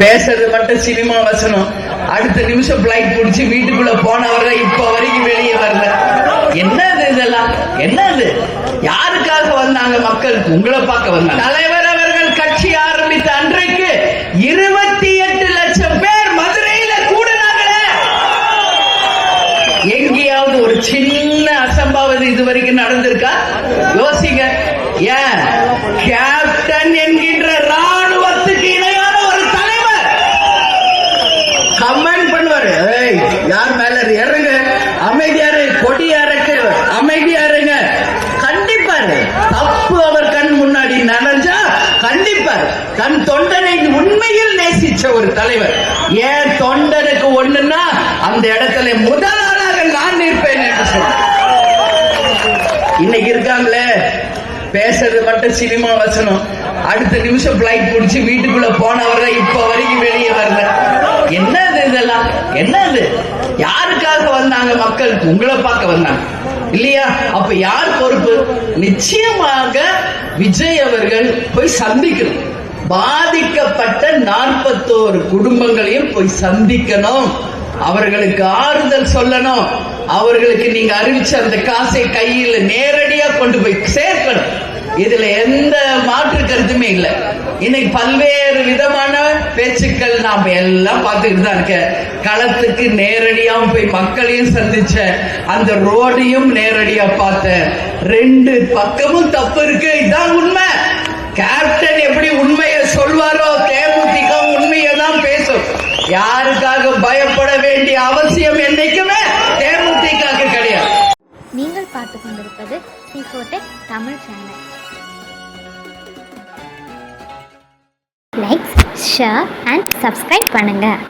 பேசுறது மட்டும் சினிமா வசனம். அடுத்த நிமிஷம் பிளைட் பிடிச்சி வீட்டுக்குள்ள போனவர இப்ப வரைக்கும் வெளியே வரல. என்னது இதெல்லாம்? என்னது? யாருக்காக வந்தாங்க மக்கள்? உங்களை பார்க்க வந்தாங்க. தலைவர் அவர்கள் கட்சி ஆரம்பித்த அன்றைக்கு இருபத்தி எட்டு லட்சம் பேர் மதுரையில கூடினாங்களே எங்கேயாவது ஒரு சின்ன அசம்பாவது இது வரைக்கும் நடந்திருக்கா? யோசிங்க. ஏன்? அமைதியாரு கொடி அரைக்க அமைதியாருங்க கண்டிப்பாரு தப்பு அவர் கண் முன்னாடி நடஞ்சா கண்டிப்பார் தன் தொண்டனை உண்மையில் நேசிச்ச ஒரு தலைவர். ஏன் தொண்டனுக்கு ஒண்ணுன்னா அந்த இடத்துல முதல் ஆளாக நான் நிற்பேன் என்று சொன்னார். இன்னைக்கு இருக்காங்களே? பேசுறது மட்டும் சினிமா வசனம். அடுத்த நிமிஷம் பிளைட் பிடிச்சி வீட்டுக்குள்ள போனவர இப்ப வரைக்கும் வெளியே வரல. என்னது இதெல்லாம்? என்னது? யாருக்காக வந்தாங்க மக்கள் உங்களை பார்க்க வந்தாங்க. இல்லையா? அப்ப யார் பொறுப்பு? நிச்சயமாக விஜய் அவர்கள் போய் சந்திக்கணும். பாதிக்கப்பட்ட நாற்பத்தோரு குடும்பங்களையும் போய் சந்திக்கணும். அவர்களுக்கு ஆறுதல் சொல்லணும். அவர்களுக்கு நீங்க அறிவிச்ச அந்த காசை கையில் நேரடியா கொண்டு போய் சேர்க்கணும். இதுல எந்த மாற்று கருத்துமே இல்லை. இன்னைக்கு பல்வேறு விதமான பேச்சுக்கள் நாம் எல்லாம் பார்த்துக்கிட்டு தான் இருக்க களத்துக்கு நேரடியாக போய் மக்களையும் சந்திச்ச அந்த ரோடையும் நேரடியாக பார்த்தேன். ரெண்டு பக்கமும் தப்பு இருக்கு. இதான் உண்மை. கேப்டன் எப்படி உண்மையை சொல்வாரோ தேமுதிக உண்மையை தான் பேசும். யாருக்காக பயப்பட வேண்டிய அவசியம் என்னைக்குமே தேமுதிக கிடையாது. நீங்கள் பார்த்து கொண்டிருப்பது Tamil channel like share and subscribe பண்ணுங்கள்